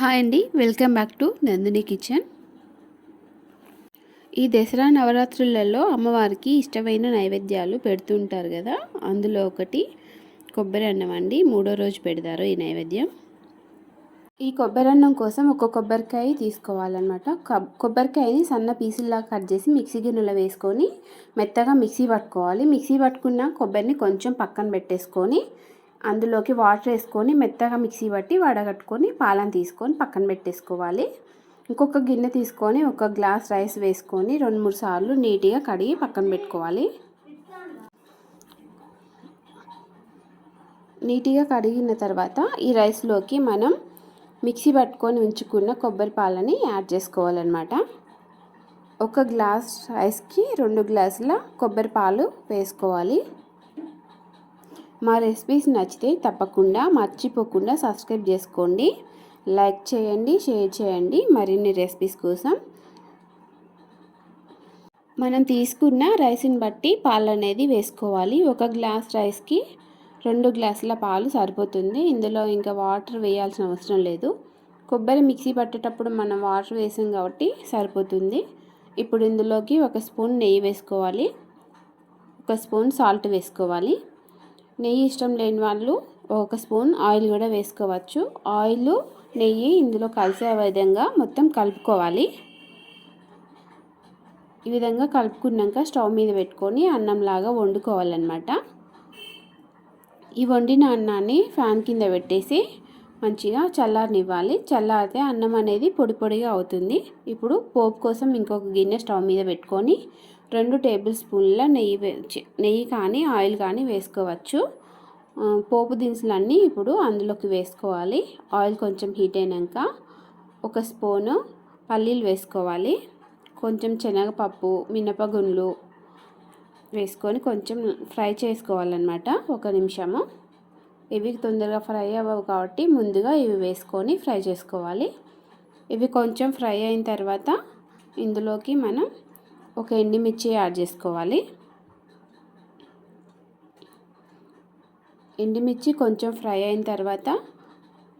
Hi అండి. Welcome back to Nandini kitchen. ఈ దసరా నవరాత్రులలో అమ్మవారికి ఇష్టమైన నైవేద్యాలు పెడుతుంటారు కదా అందులో ఒకటి కొబ్బరి అన్నం అండి. మూడో రోజు పెడతారు ఈ నైవేద్యం. ఈ కొబ్బరి అన్నం కోసం ఒక కొబ్బరికాయ తీసుకోవాలన్నమాట. కొబ్బరికాయని సన్న పీసుల్లా కట్ చేసి మిక్సీ గిన్నెలో వేసుకొని మెత్తగా మిక్సీ పట్టుకోవాలి. మిక్సీ పట్టుకున్న కొబ్బరిని కొంచెం పక్కన పెట్టేసుకొని అందులోకి వాటర్ వేసుకొని మెత్తగా మిక్సీ పట్టి వడగట్టుకొని పాలను తీసుకొని పక్కన పెట్టేసుకోవాలి. ఇంకొక గిన్నె తీసుకొని ఒక గ్లాస్ రైస్ వేసుకొని రెండు మూడు సార్లు నీట్గా కడిగి పక్కన పెట్టుకోవాలి. నీట్గా కడిగిన తర్వాత ఈ రైస్లోకి మనం మిక్సీ పట్టుకొని ఉంచుకున్న కొబ్బరి పాలని యాడ్ చేసుకోవాలన్నమాట. ఒక గ్లాస్ రైస్కి రెండు గ్లాసుల కొబ్బరి పాలు వేసుకోవాలి. మా రెసిపీస్ నచ్చితే తప్పకుండా మర్చిపోకుండా సబ్స్క్రైబ్ చేసుకోండి. లైక్ చేయండి షేర్ చేయండి మరిన్ని రెసిపీస్ కోసం. మనం తీసుకున్న రైస్ని బట్టి పాలు అనేది వేసుకోవాలి. ఒక గ్లాస్ రైస్కి రెండు గ్లాసుల పాలు సరిపోతుంది. ఇందులో ఇంకా వాటర్ వేయాల్సిన అవసరం లేదు. కొబ్బరి మిక్సీ పట్టేటప్పుడు మనం వాటర్ వేసాం కాబట్టి సరిపోతుంది. ఇప్పుడు ఇందులోకి ఒక స్పూన్ నెయ్యి వేసుకోవాలి. ఒక స్పూన్ సాల్ట్ వేసుకోవాలి. నెయ్యి ఇష్టం లేని వాళ్ళు ఒక స్పూన్ ఆయిల్ కూడా వేసుకోవచ్చు. ఆయిల్ నెయ్యి ఇందులో కలిసే విధంగా మొత్తం కలుపుకోవాలి. ఈ విధంగా కలుపుకున్నాక స్టవ్ మీద పెట్టుకొని అన్నంలాగా వండుకోవాలన్నమాట. ఈ వండిన అన్నాన్ని ఫ్యాన్ కింద పెట్టేసి మంచిగా చల్లారనివ్వాలి. చల్లారితే అన్నం అనేది పొడి పొడిగా అవుతుంది. ఇప్పుడు పోపు కోసం ఇంకొక గిన్నె స్టవ్ మీద పెట్టుకొని రెండు టేబుల్ స్పూన్ల నెయ్యి నెయ్యి కానీ ఆయిల్ కానీ వేసుకోవచ్చు. పోపు దినుసులన్నీ ఇప్పుడు అందులోకి వేసుకోవాలి. ఆయిల్ కొంచెం హీట్ అయినాక ఒక స్పూను పల్లీలు వేసుకోవాలి. కొంచెం శనగపప్పు మినపగుండ్లు వేసుకొని కొంచెం ఫ్రై చేసుకోవాలన్నమాట. ఒక నిమిషము. ఇవి తొందరగా ఫ్రై అవ్వవు కాబట్టి ముందుగా ఇవి వేసుకొని ఫ్రై చేసుకోవాలి. ఇవి కొంచెం ఫ్రై అయిన తర్వాత ఇందులోకి మనం ఒక ఎండిమిర్చి యాడ్ చేసుకోవాలి. ఎండిమిర్చి కొంచెం ఫ్రై అయిన తర్వాత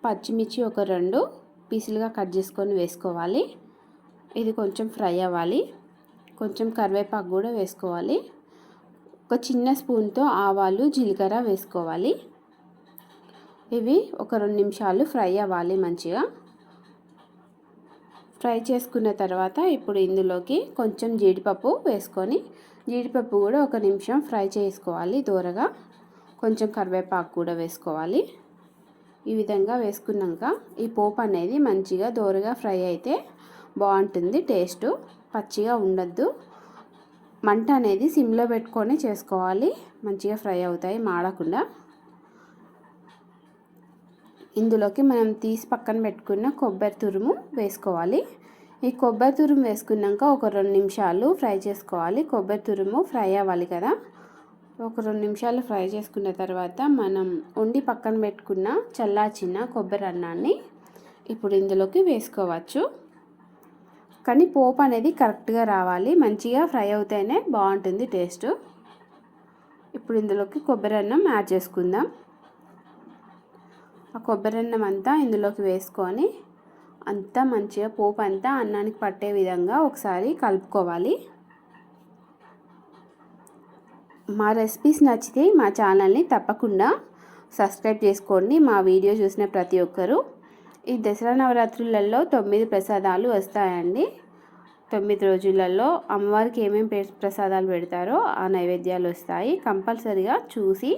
పచ్చిమిర్చి ఒక రెండు పీసులుగా కట్ చేసుకొని వేసుకోవాలి. ఇది కొంచెం ఫ్రై అవ్వాలి. కొంచెం కరివేపాకు కూడా వేసుకోవాలి. ఒక చిన్న స్పూన్తో ఆవాలు జీలకర్ర వేసుకోవాలి. ఇవి ఒక రెండు నిమిషాలు ఫ్రై అవ్వాలి మంచిగా. ఫ్రై చేసుకున్న తర్వాత ఇప్పుడు ఇందులోకి కొంచెం జీడిపప్పు వేసుకొని జీడిపప్పు కూడా ఒక నిమిషం ఫ్రై చేసుకోవాలి దూరగా. కొంచెం కరివేపాకు కూడా వేసుకోవాలి. ఈ విధంగా వేసుకున్నాక ఈ పోపు అనేది మంచిగా దోరగా ఫ్రై అయితే బాగుంటుంది టేస్ట్ పచ్చిగా ఉండద్దు. మంట అనేది సిమ్లో పెట్టుకొని చేసుకోవాలి మంచిగా ఫ్రై అవుతాయి మాడకుండా. ఇందులోకి మనం తీసి పక్కన పెట్టుకున్న కొబ్బరి తురుము వేసుకోవాలి. ఈ కొబ్బరి తురుము వేసుకున్నాక ఒక రెండు నిమిషాలు ఫ్రై చేసుకోవాలి. కొబ్బరి తురుము ఫ్రై అవ్వాలి కదా. ఒక రెండు నిమిషాలు ఫ్రై చేసుకున్న తర్వాత మనం వండి పక్కన పెట్టుకున్న చల్లార్చిన కొబ్బరి అన్నాన్ని ఇప్పుడు ఇందులోకి వేసుకోవచ్చు. కానీ పోపు అనేది కరెక్ట్గా రావాలి. మంచిగా ఫ్రై అవుతేనే బాగుంటుంది టేస్ట్. ఇప్పుడు ఇందులోకి కొబ్బరి అన్నం యాడ్ చేసుకుందాం. ఆ కొబ్బరి అన్నం అంతా ఇందులోకి వేసుకొని అంతా మంచిగా పోపు అంతా అన్నానికి పట్టే విధంగా ఒకసారి కలుపుకోవాలి. మా రెసిపీస్ నచ్చితే మా ఛానల్ని తప్పకుండా సబ్స్క్రైబ్ చేసుకోండి. మా వీడియో చూసిన ప్రతి ఒక్కరూ ఈ దసరా నవరాత్రులలో తొమ్మిది ప్రసాదాలు వస్తాయండి. తొమ్మిది రోజులలో అమ్మవారికి ఏమేమి ప్రసాదాలు పెడతారో ఆ నైవేద్యాలు వస్తాయి. కంపల్సరిగా చూసి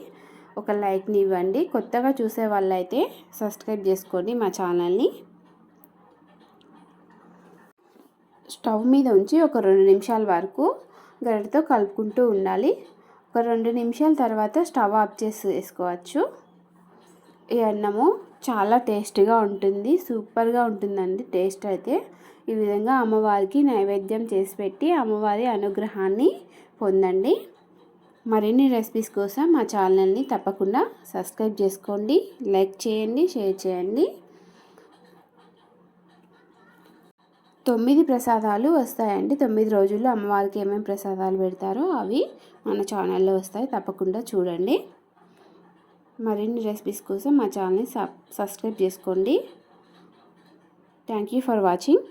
ఒక లైక్ని ఇవ్వండి. కొత్తగా చూసే వాళ్ళైతే సబ్స్క్రైబ్ చేసుకోండి మా ఛానల్ని. స్టవ్ మీద ఉంచి ఒక రెండు నిమిషాల వరకు గరిటతో కలుపుకుంటూ ఉండాలి. ఒక రెండు నిమిషాల తర్వాత స్టవ్ ఆఫ్ చేసి వేసుకోవచ్చు ఈ అన్నము చాలా టేస్ట్గా ఉంటుంది. సూపర్గా ఉంటుందండి టేస్ట్ అయితే. ఈ విధంగా అమ్మవారికి నైవేద్యం చేసి పెట్టి అమ్మవారి అనుగ్రహాన్ని పొందండి. మరిన్ని రెసిపీస్ కోసం మా ఛానల్ని తప్పకుండా సబ్స్క్రైబ్ చేసుకోండి లైక్ చేయండి షేర్ చేయండి. తొమ్మిది ప్రసాదాలు వస్తాయండి. తొమ్మిది రోజుల్లో అమ్మవారికి ఏమేమి ప్రసాదాలు పెడతారో అవి మన ఛానల్లో వస్తాయి. తప్పకుండా చూడండి. మరిన్ని రెసిపీస్ కోసం మా ఛానల్ని సబ్స్క్రైబ్ చేసుకోండి. Thank you for watching